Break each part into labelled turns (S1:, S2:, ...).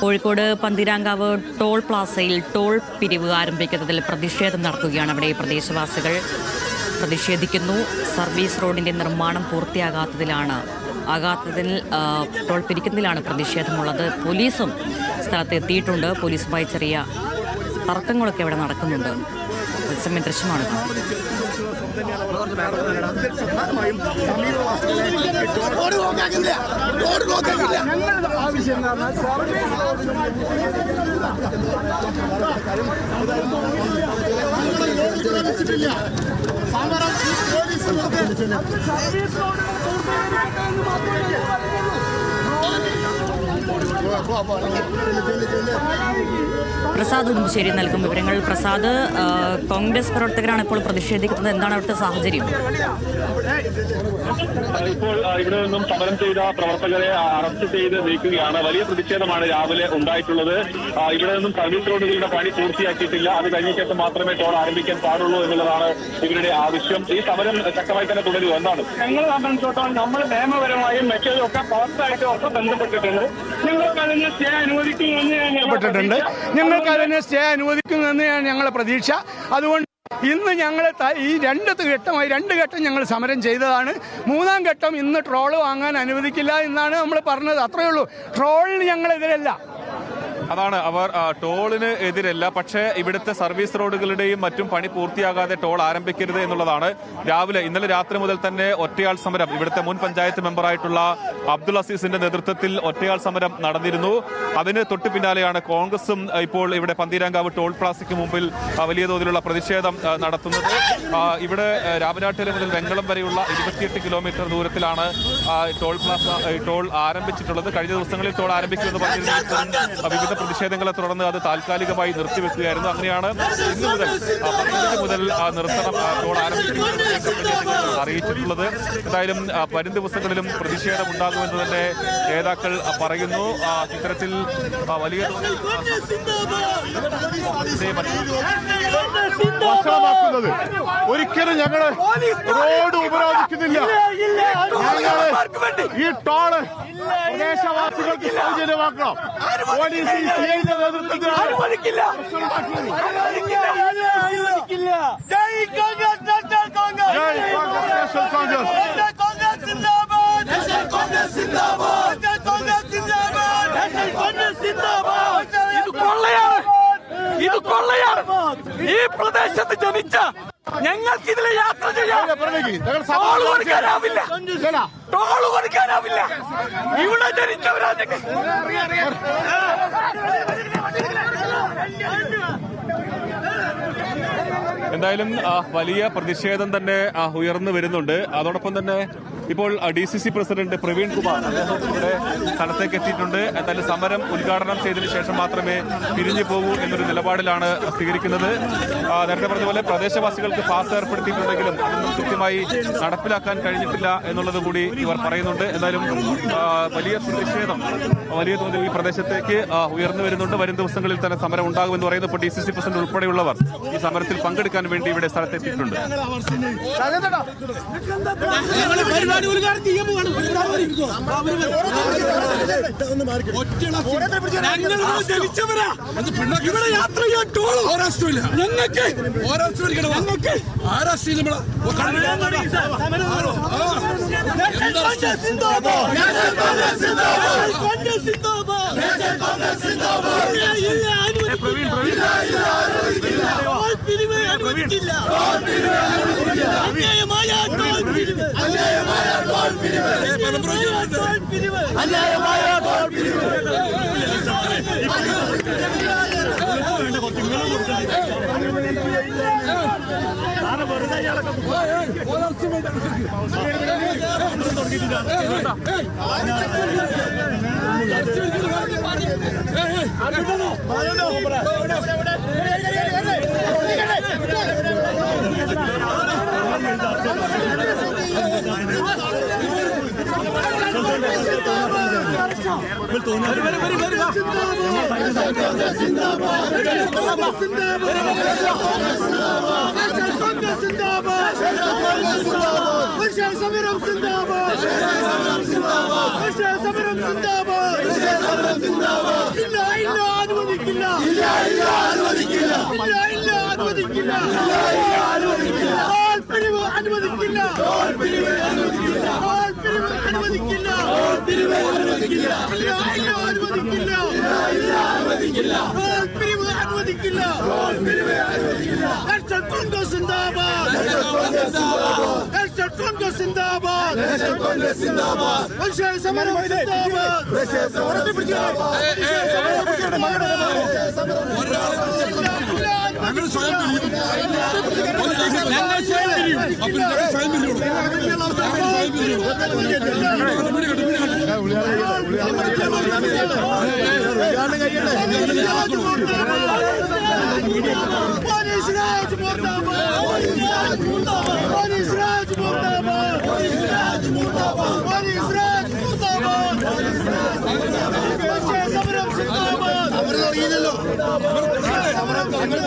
S1: Kozhikode Pantheerankavu toll പ്ലാസയിൽ toll പിരിവ് ആരംഭിക്കുന്നതിൽ പ്രതിഷേധം നടത്തുകയാണ് അവിടെ പ്രദേശവാസികൾ. പ്രതിഷേധിക്കുന്നു. സർവീസ് റോഡിന്റെ നിർമ്മാണം പൂർത്തിയാകാത്തതിലാണ് ആകാത്തതിൽ ടോൾ പിരിക്കുന്നതിലാണ് പ്രതിഷേധമുള്ളത്. പോലീസും സ്ഥലത്ത് എത്തിയിട്ടുണ്ട്. പോലീസുമായി ചെറിയ തർക്കങ്ങളൊക്കെ ഇവിടെ നടക്കുന്നുണ്ട്. സമയം ദൃശ്യമാണ് കാണുന്നത്.
S2: റോഡ് നോക്കാക്കില്ല റോഡ് നോക്കാക്കില്ല സമരം പോലീസ്
S1: പ്രസാദ് ഉടുമ്പശ്ശേരി നൽകും വിവരങ്ങൾ. പ്രസാദ് കോൺഗ്രസ് പ്രവർത്തകരാണ് ഇപ്പോൾ പ്രതിഷേധിക്കുന്നത്. എന്താണ് അവിടുത്തെ സാഹചര്യം?
S3: ഇപ്പോൾ ഇവിടെ നിന്നും സമരം ചെയ്ത പ്രവർത്തകരെ അറസ്റ്റ് ചെയ്ത് നീക്കുകയാണ്. വലിയ പ്രതിഷേധമാണ് രാവിലെ ഉണ്ടായിട്ടുള്ളത്. ഇവിടെ നിന്നും സർവീസ് റോഡുകളുടെ പണി പൂർത്തിയാക്കിയിട്ടില്ല. അത് കഴിഞ്ഞ ശേഷം മാത്രമേ ടോൾ ആരംഭിക്കാൻ പാടുള്ളൂ എന്നുള്ളതാണ് ഇവരുടെ ആവശ്യം. ഈ സമരം ശക്തമായി തന്നെ തുടരും എന്താണ്?
S4: ഞങ്ങളെ സംബന്ധിച്ചിടത്തോളം നമ്മൾ നിയമപരമായും മറ്റേതും ഒക്കെ ഒക്കെ ബന്ധപ്പെട്ടിട്ടുണ്ട്. ഞങ്ങൾക്ക് അതിന് സ്റ്റേ അനുവദിക്കുമെന്ന് ഞങ്ങൾ
S5: ഞങ്ങൾക്ക് അതിന് സ്റ്റേ അനുവദിക്കുന്നതെന്നാണ് ഞങ്ങളുടെ പ്രതീക്ഷ. അതുകൊണ്ട് ഇന്ന് ഞങ്ങൾ ഈ രണ്ട് ഘട്ടമായി രണ്ട് ഘട്ടം ഞങ്ങൾ സമരം ചെയ്തതാണ്. മൂന്നാം ഘട്ടം ഇന്ന് ട്രോൾ വാങ്ങാൻ അനുവദിക്കില്ല എന്നാണ് നമ്മൾ പറഞ്ഞത്. അത്രയേ ഉള്ളൂ. ട്രോളിന് ഞങ്ങളെതിരല്ല.
S6: അതാണ് അവർ ടോളിന് എതിരല്ല. പക്ഷേ ഇവിടുത്തെ സർവീസ് റോഡുകളുടെയും മറ്റും പണി പൂർത്തിയാകാതെ ടോൾ ആരംഭിക്കരുത് എന്നുള്ളതാണ്. രാവിലെ ഇന്നലെ രാത്രി മുതൽ തന്നെ ഒറ്റയാൾ സമരം. ഇവിടുത്തെ മുൻ പഞ്ചായത്ത് മെമ്പറായിട്ടുള്ള അബ്ദുൾ അസീസിന്റെ നേതൃത്വത്തിൽ ഒറ്റയാൾ സമരം നടന്നിരുന്നു. അതിന് തൊട്ടു പിന്നാലെയാണ് കോൺഗ്രസും ഇപ്പോൾ ഇവിടെ പന്തീരാങ്കാവ് ടോൾ പ്ലാസയ്ക്ക് മുമ്പിൽ വലിയ തോതിലുള്ള പ്രതിഷേധം നടത്തുന്നത്. ഇവിടെ രാമനാട്ടിലെ മുതൽ വെങ്കളം വരെയുള്ള ഇരുപത്തിയെട്ട് കിലോമീറ്റർ ദൂരത്തിലാണ് ടോൾ പ്ലാസ ടോൾ ആരംഭിച്ചിട്ടുള്ളത്. കഴിഞ്ഞ ദിവസങ്ങളിൽ ടോൾ ആരംഭിക്കുമെന്ന് പറഞ്ഞിരുന്നു. വിവിധ പ്രതിഷേധങ്ങളെ തുടർന്ന് അത് താൽക്കാലികമായി നിർത്തിവെക്കുകയായിരുന്നു. അങ്ങനെയാണ് ഇന്ന് മുതൽ ആ, പതിനഞ്ച് മുതൽ ആ, നിർത്തണം ആ, ടോൾ ആരംഭിക്കുമെന്ന് അറിയിച്ചിട്ടുള്ളത്. എന്തായാലും വരും ദിവസങ്ങളിലും പ്രതിഷേധം ഉണ്ടാകുമെന്ന് തന്നെ നേതാക്കൾ പറയുന്നു. ഇത്തരത്തിൽ വലിയ
S2: ഒരിക്കലും ഞങ്ങൾ റോഡ് ഉപരോധിക്കുന്നില്ല ഞങ്ങൾ ഈ ടോൾ പ്രദേശവാസികൾക്ക് സൗജന്യമാക്കണം. പോലീസ് ജയ് കോൺഗ്രസ് നാഷണൽ കോൺഗ്രസ്.
S7: ഇത് കൊള്ളയാണ്. ഇത് കൊള്ളയാണ്. ഈ പ്രദേശത്ത് ജനിച്ച ഞങ്ങൾക്ക് ഇതിലെ യാത്ര ചെയ്യാം
S2: ഞങ്ങൾ
S7: ടോൾ കൊടുക്കാനാവില്ല ടോൾ കൊടുക്കാനാവില്ല. ഇവിടെ ജനിച്ചവരാ
S6: എന്തായാലും വലിയ പ്രതിഷേധം തന്നെ ഉയർന്നു വരുന്നുണ്ട്. അതോടൊപ്പം തന്നെ ഇപ്പോൾ D C C president Praveen Kumar അദ്ദേഹം ഇവിടെ സ്ഥലത്തേക്ക് എത്തിയിട്ടുണ്ട്. എന്തായാലും സമരം ഉദ്ഘാടനം ചെയ്തതിന് ശേഷം മാത്രമേ പിരിഞ്ഞു പോകൂ എന്നൊരു നിലപാടിലാണ് സ്വീകരിക്കുന്നത്. നേരത്തെ പറഞ്ഞതുപോലെ പോലെ പ്രദേശവാസികൾക്ക് പാസ് ഏർപ്പെടുത്തിയിട്ടുണ്ടെങ്കിലും അതൊന്നും കൃത്യമായി നടപ്പിലാക്കാൻ കഴിഞ്ഞിട്ടില്ല എന്നുള്ളത് കൂടി ഇവർ പറയുന്നുണ്ട്. എന്തായാലും വലിയ പ്രതിഷേധം വലിയ തോതിൽ ഈ പ്രദേശത്തേക്ക് ഉയർന്നു വരുന്നുണ്ട്. വരും ദിവസങ്ങളിൽ തന്നെ സമരം ഉണ്ടാകുമെന്ന് പറയുന്നു. ഇപ്പോൾ ഡി സി സി പ്രസിഡന്റ് ഉൾപ്പെടെയുള്ളവർ ഈ സമരത്തിൽ പങ്കെടുക്കാൻ വേണ്ടി ഇവിടെ സ്ഥലത്തെത്തിയിട്ടുണ്ട്.
S7: ഞങ്ങൾ ടോൾ ഞങ്ങൾക്ക് ഞങ്ങൾക്ക് അന്യായമായ ടോൾ പിരിവ്. അന്യായമായ ടോൾ പിരിവ്. അന്യായമായ ടോൾ പിരിവ്.
S2: ഇല്ല ഇല്ല അനുവദിക്കില്ല. ഇല്ല ഇല്ല അനുവദിക്കില്ല. ഇല്ല ഇല്ല അനുവദിക്കില്ല. തോൽപ്പിരിവ് അനുവദിക്കില്ല അനുവദിക്കില്ല തോൽപ്പിരിവ് അനുവദിക്കില്ല. തോൽപ്പിരിവ് അനുവദിക്കില്ല. അനുവദിക്കില്ല. ഇല്ല അനുവദിക്കില്ല. നാഷണൽ കോൺഗ്രസ് സിന്ദാബാദ്. നാഷണൽ കോൺഗ്രസ് സിന്ദാബാദ്. നാഷണൽ കോൺഗ്രസ് സിന്ദാബാദ്. പ്രതിഷേധ സമരം സിന്ദാബാദ് പ്രതിഷേധ സമരം ഞങ്ങൾ സ്വയം ഞങ്ങൾ സ്വയം പിരിയും ഞങ്ങൾ സ്വയം പിരിയുള്ളൂ ഞങ്ങൾ സ്വയം പിരിയുള്ളൂ പോലീസ് രാജ് മുർദാബാദ്. പോലീസ് രാജ് മുർദാബാദ് പോലീസ് രാജ് മുർദാബാദ് പോലീസ് രാജ് മുർദാബാദ് പ്രതിഷേധ സമരം സിന്ദാബാദ് സമരം തുടങ്ങിയല്ലോ സമരം സമരം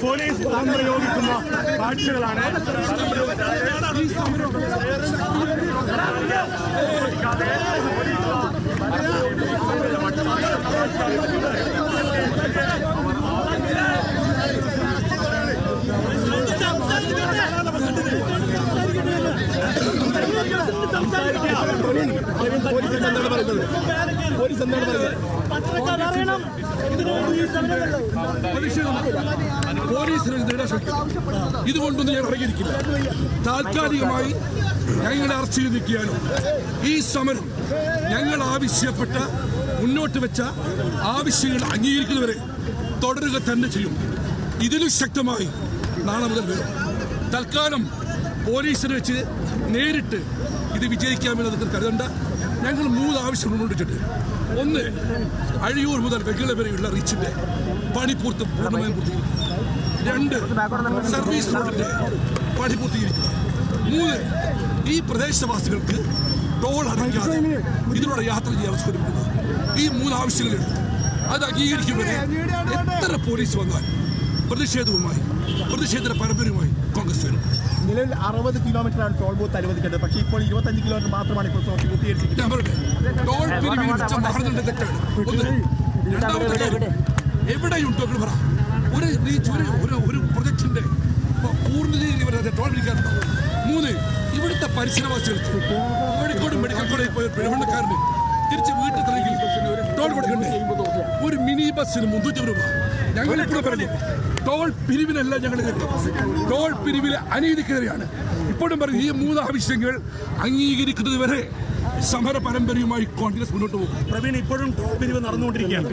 S8: പോലീസ് പ്രയോഗിക്കുന്ന കാഴ്ചകളാണ്
S7: പോലീസിനെ നേടാൻ ശ്രമിക്കുന്നു ഇതുകൊണ്ടൊന്നും ഞാൻ ഇറങ്ങിയിരിക്കില്ല. താൽക്കാലികമായി ഞങ്ങളെ അറസ്റ്റ് ചെയ്ത് നിൽക്കുകയാണ്. ഈ സമരം ഞങ്ങൾ ആവശ്യപ്പെട്ട മുന്നോട്ട് വെച്ച ആവശ്യങ്ങൾ അംഗീകരിക്കുന്നവരെ തുടരുക തന്നെ ചെയ്യും. ഇതിലും ശക്തമായി നാളെ മുതൽ വരും. തൽക്കാലം പോലീസിനെ വെച്ച് നേരിട്ട് ഇത് വിജയിക്കാമെന്ന് അതൊക്കെ കരുതണ്ട. ഞങ്ങൾ മൂന്ന് ആവശ്യം മുന്നോട്ട് വെച്ചിട്ട് ഒന്ന് അഴിയൂർ മുതൽ വെകിള വരെയുള്ള റീച്ചിന്റെ പണി പൂർത്തി പൂർണമായും പൂർത്തീകരിക്കുക രണ്ട് സർവീസ് റോഡിന്റെ പണി പൂർത്തീകരിക്കുക മൂന്ന് ഈ പ്രദേശവാസികൾക്ക് ടോൾ അടയ്ക്കാതെ ഇതിലൂടെ യാത്ര ചെയ്യാൻ സൗകര്യപ്പെടുക ഈ മൂന്ന് ആവശ്യങ്ങളുണ്ട് അത് അംഗീകരിക്കുമ്പോൾ എത്ര പോലീസ് വന്നാൽ പ്രതിഷേധവുമായി പ്രതിഷേധ പരമ്പരയുമായി കോൺഗ്രസ് വരും
S8: നിലവിൽ അറുപത് കിലോമീറ്ററാണ് ടോൾ ബൂത്ത് അനുവദിക്കേണ്ടത്. പക്ഷേ ഇപ്പോൾ ഇരുപത്തഞ്ച് കിലോമീറ്റർ മാത്രമാണ് ഇപ്പോൾ പൂർത്തീകരിച്ചിരിക്കുന്നത്.
S7: നിങ്ങൾ പറ. ഒരു ഒരു ഒരു ഒരു പ്രൊജക്ടിന്റെ പൂർണതയിൽ ഇവർ ടോൾ പിരിക്കാറുണ്ടോ? മൂന്ന് ഇവിടുത്തെ പരിസരവാസികൾക്ക് കോഴിക്കോട് മെഡിക്കൽ കോളേജിൽ പോയ പെരുമണ്ണക്കാരന് തിരിച്ച് വീട്ടിൽ ടോൾ കൊടുക്കണ്ടേ? ഒരു മിനി ബസ്സിന് മുന്നൂറ്റി രൂപ. ഞങ്ങൾ ഇപ്പോൾ പറഞ്ഞു ടോൾ പിരിവിനല്ല ഞങ്ങൾ എതിർക്കുന്നത്. ടോൾ പിരിവിലെ അനീതിക്കെതിരെയാണ്. ഇപ്പോഴും പറഞ്ഞു ഈ മൂന്ന് ആവശ്യങ്ങൾ അംഗീകരിക്കുന്നത് വരെ സമര പരമ്പരയുമായി കോൺഗ്രസ് മുന്നോട്ട് പോകും.
S8: പ്രവീൺ ഇപ്പോഴും ടോൾ പിരിവ് നടന്നുകൊണ്ടിരിക്കുകയാണ്.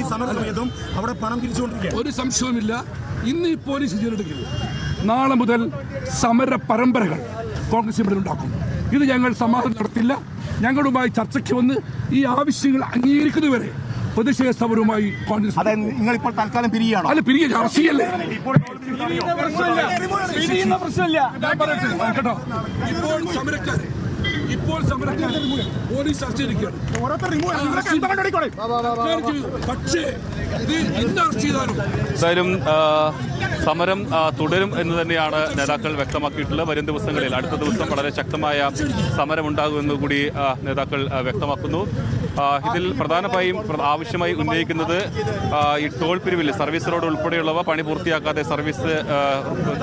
S8: ഈ സമര സമയത്തും അവിടെ പണം തിരിച്ചുകൊണ്ടിരിക്കുക
S7: ഒരു സംശയവുമില്ല. ഇന്ന് ഈ പോലീസ് ചെയ്തെടുക്കില്ല നാളെ മുതൽ സമര പരമ്പരകൾ കോൺഗ്രസ് ഇവിടെ ഉണ്ടാക്കും. ഇത് ഞങ്ങൾ സമാധാനം നടത്തില്ല. ഞങ്ങളുമായി ചർച്ചയ്ക്ക് വന്ന് ഈ ആവശ്യങ്ങൾ അംഗീകരിക്കുന്നതുവരെ പ്രതിഷേധ സമരവുമായി കോൺഗ്രസ്
S8: അതായത് നിങ്ങൾ ഇപ്പോൾ തൽക്കാലം പിരിയാണോ
S7: അല്ല പിരിയ ചർച്ചയല്ലേ കേട്ടോ ഇപ്പോൾ സമരക്കാരെ ഇപ്പോൾ സമരക്കാരെ പോലീസ് അറസ്റ്റ് ചെയ്തിരിക്കുകയാണ് പക്ഷേ ഇത് ഇന്ന് അറസ്റ്റ് ചെയ്താലും
S6: സമരം തുടരും എന്ന് തന്നെയാണ് നേതാക്കൾ വ്യക്തമാക്കിയിട്ടുള്ളത്. വരും ദിവസങ്ങളിൽ അടുത്ത ദിവസം വളരെ ശക്തമായ സമരമുണ്ടാകുമെന്ന് കൂടി നേതാക്കൾ വ്യക്തമാക്കുന്നു. ഇതിൽ പ്രധാനമായും ആവശ്യമായി ഉന്നയിക്കുന്നത് ഈ ടോൾ പിരിവിൽ സർവീസ് റോഡ് ഉൾപ്പെടെയുള്ളവ പണി പൂർത്തിയാക്കാതെ സർവീസ്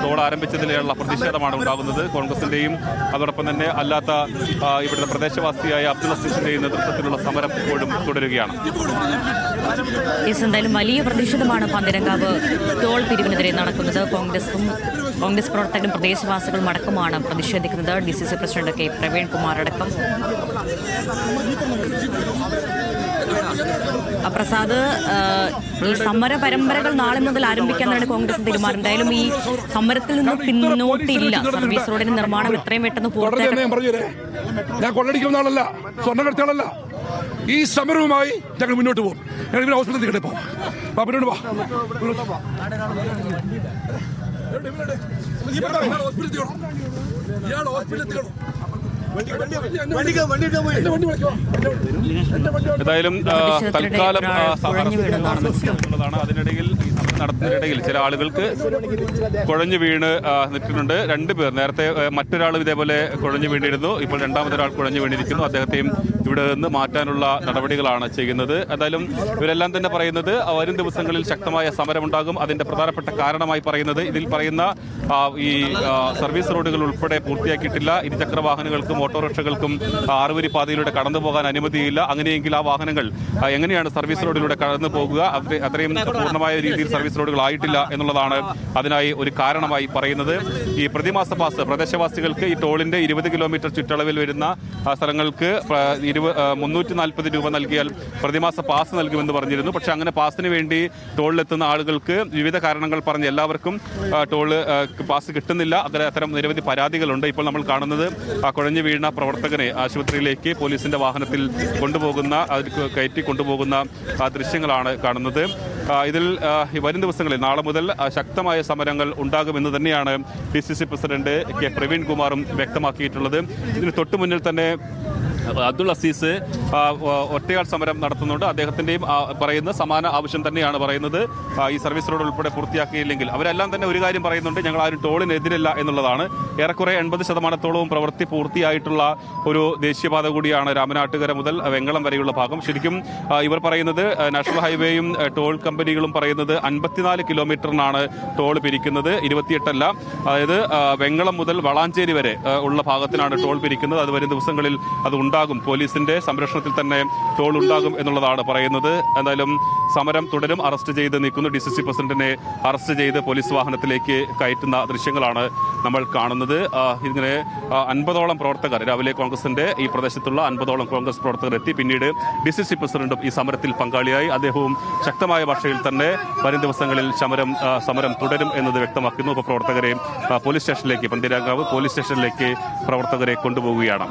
S6: റോഡ് ആരംഭിച്ചതിലുള്ള പ്രതിഷേധമാണ് ഉണ്ടാകുന്നത്. കോൺഗ്രസിന്റെയും അതോടൊപ്പം തന്നെ അല്ലാത്ത ഇവിടുത്തെ പ്രദേശവാസിയായ അബ്ദുൾ അസീസിന്റെയും നേതൃത്വത്തിലുള്ള സമരം ഇപ്പോഴും തുടരുകയാണ്.
S1: എന്തായാലും വലിയ പ്രതിഷേധമാണ് പന്തരങ്കാവ് ടോൾ പിരിവിനെതിരെ നടക്കുന്നത് കോൺഗ്രസും കോൺഗ്രസ് പ്രവർത്തകരും പ്രദേശവാസികളും അടക്കമാണ് പ്രതിഷേധിക്കുന്നത്. D C C president K Praveen Kumar അടക്കം. പ്രസാദ് ഈ സമര പരമ്പരകൾ നാളെ മുതൽ ആരംഭിക്കാനാണ് കോൺഗ്രസ് തീരുമാനം. എന്തായാലും ഈ സമരത്തിൽ നിന്ന് പിന്നോട്ടില്ല. സർവീസ് റോഡിന്റെ നിർമ്മാണം എത്രയും പെട്ടെന്ന്
S7: കോടതി
S1: പൂർത്തിയാക്കാൻ
S7: ഞാൻ കൊള്ളടിക്കുന്ന ആളല്ല. സ്വർണ ഈ സമരവുമായി ഞങ്ങൾ മുന്നോട്ട് പോകും. ഞങ്ങൾ ഇവരെ ഹോസ്പിറ്റലിൽ എത്തിക്കട്ടെ ഇപ്പോ വാ പിന്നോട്ട് വാ. ഹോസ്പിറ്റലിൽ ഇയാൾ ഹോസ്പിറ്റലിൽ
S6: ഏതായാലും തൽക്കാലം ആ,
S1: ഒരാൾ
S6: സമരം
S1: കുഴഞ്ഞു വീണെന്നാണ് മനസ്സിലാക്കുന്നത്.
S6: അതിനിടയിൽ ഈ സമരം നടത്തുന്നതിനിടയിൽ ചില ആളുകൾക്ക് കുഴഞ്ഞു വീണ് നിൽക്കുന്നുണ്ട്. രണ്ടുപേർ നേരത്തെ മറ്റൊരാൾ മറ്റൊരാളും ഇതേപോലെ കുഴഞ്ഞു വീണിരുന്നു. ഇപ്പോൾ രണ്ടാമതൊരാൾ കുഴഞ്ഞു വീണിരിക്കുന്നു. അദ്ദേഹത്തെയും ഇവിടെ നിന്ന് മാറ്റാനുള്ള നടപടികളാണ് ചെയ്യുന്നത്. എന്തായാലും ഇവരെല്ലാം തന്നെ പറയുന്നത് വരും ദിവസങ്ങളിൽ ശക്തമായ സമരമുണ്ടാകും. അതിന്റെ പ്രധാനപ്പെട്ട കാരണമായി പറയുന്നത് ഇതിൽ പറയുന്ന ഈ സർവീസ് റോഡുകൾ ഉൾപ്പെടെ പൂർത്തിയാക്കിയിട്ടില്ല. ഇരുചക്ര വാഹനങ്ങൾക്കും ഓട്ടോറിക്ഷകൾക്കും ആറുവരി പാതയിലൂടെ കടന്നു പോകാൻ അനുമതിയില്ല. അങ്ങനെയെങ്കിൽ ആ വാഹനങ്ങൾ എങ്ങനെയാണ് സർവീസ് റോഡിലൂടെ കടന്നു പോകുക? അത്രയും പൂർണമായ രീതിയിൽ സർവീസ് റോഡുകൾ ആയിട്ടില്ല എന്നുള്ളതാണ് അതിനായി ഒരു കാരണമായി പറയുന്നത്. ഈ പ്രതിമാസ പാസ് പ്രദേശവാസികൾക്ക് ഈ ടോളിന്റെ ഇരുപത് കിലോമീറ്റർ ചുറ്റളവിൽ വരുന്ന സ്ഥലങ്ങൾക്ക് ഇരുപ- മുന്നൂറ്റി നാൽപ്പത് രൂപ നൽകിയാൽ പ്രതിമാസ പാസ് നൽകുമെന്ന് പറഞ്ഞിരുന്നു. പക്ഷേ അങ്ങനെ പാസിന് വേണ്ടി ടോളിലെത്തുന്ന ആളുകൾക്ക് വിവിധ കാരണങ്ങൾ പറഞ്ഞ് എല്ലാവർക്കും ടോൾ പാസ് കിട്ടുന്നില്ല. അത്തരം അത്തരം നിരവധി പരാതികളുണ്ട്. ഇപ്പോൾ നമ്മൾ കാണുന്നത് കുഴഞ്ഞു വീഴുന്ന പ്രവർത്തകനെ ആശുപത്രിയിലേക്ക് പോലീസിന്റെ വാഹനത്തിൽ കൊണ്ടുപോകുന്ന അതിൽ കയറ്റി കൊണ്ടുപോകുന്ന ദൃശ്യങ്ങളാണ് കാണുന്നത്. ഇതിൽ വരും ദിവസങ്ങളിൽ നാളെ മുതൽ ശക്തമായ സമരങ്ങൾ ഉണ്ടാകുമെന്ന് തന്നെയാണ് P C C president K. Praveen കുമാറും വ്യക്തമാക്കിയിട്ടുള്ളത്. ഇതിന് തൊട്ടു മുന്നിൽ തന്നെ അബ്ദുൾ അസീസ് ഒറ്റയാൾ സമരം നടത്തുന്നുണ്ട്. അദ്ദേഹത്തിന്റെയും പറയുന്ന സമാന ആവശ്യം തന്നെയാണ് പറയുന്നത്. ഈ സർവീസ് റോഡ് ഉൾപ്പെടെ പൂർത്തിയാക്കിയില്ലെങ്കിൽ. അവരെല്ലാം തന്നെ ഒരു കാര്യം പറയുന്നുണ്ട്. ഞങ്ങൾ ആരും ടോളിനെതിരല്ല എന്നുള്ളതാണ്. ഏറെക്കുറെ എൺപത് ശതമാനത്തോളവും പ്രവൃത്തി പൂർത്തിയായിട്ടുള്ള ഒരു ദേശീയപാത കൂടിയാണ് രാമനാട്ടുകര മുതൽ വെങ്ങളം വരെയുള്ള ഭാഗം. ശരിക്കും ഇവർ പറയുന്നത് നാഷണൽ ഹൈവേയും ടോൾ കമ്പനികളും പറയുന്നത് അൻപത്തിനാല് കിലോമീറ്ററിനാണ് ടോൾ പിരിക്കുന്നത്. ഇരുപത്തിയെട്ടല്ല. അതായത് വെങ്ങളം മുതൽ വളാഞ്ചേരി വരെ ഉള്ള ഭാഗത്തിനാണ് ടോൾ പിരിക്കുന്നത്. അത് വരും ദിവസങ്ങളിൽ അത് ഉണ്ടാകും. പോലീസിന്റെ സംരക്ഷണത്തിൽ തന്നെ ടോൾ ഉണ്ടാകും എന്നുള്ളതാണ് പറയുന്നത്. എന്തായാലും സമരം തുടരും. അറസ്റ്റ് ചെയ്ത് നീക്കുന്നു ഡി സി സി പ്രസിഡന്റിനെ അറസ്റ്റ് ചെയ്ത് പോലീസ് വാഹനത്തിലേക്ക് കയറ്റുന്ന ദൃശ്യങ്ങളാണ് നമ്മൾ കാണുന്നത്. ഇങ്ങനെ അൻപതോളം പ്രവർത്തകർ രാവിലെ കോൺഗ്രസിന്റെ ഈ പ്രദേശത്തുള്ള അൻപതോളം കോൺഗ്രസ് പ്രവർത്തകർ എത്തി. പിന്നീട് ഡി സി സി പ്രസിഡന്റും ഈ സമരത്തിൽ പങ്കാളിയായി. അദ്ദേഹവും ശക്തമായ ഭാഷയിൽ തന്നെ വരും ദിവസങ്ങളിൽ സമരം സമരം തുടരും എന്നത് വ്യക്തമാക്കുന്നു. ഉപപ്രവർത്തകരെ പോലീസ് സ്റ്റേഷനിലേക്ക് പന്തിരാങ്കാവ് പോലീസ് സ്റ്റേഷനിലേക്ക് പ്രവർത്തകരെ കൊണ്ടുപോവുകയാണ്.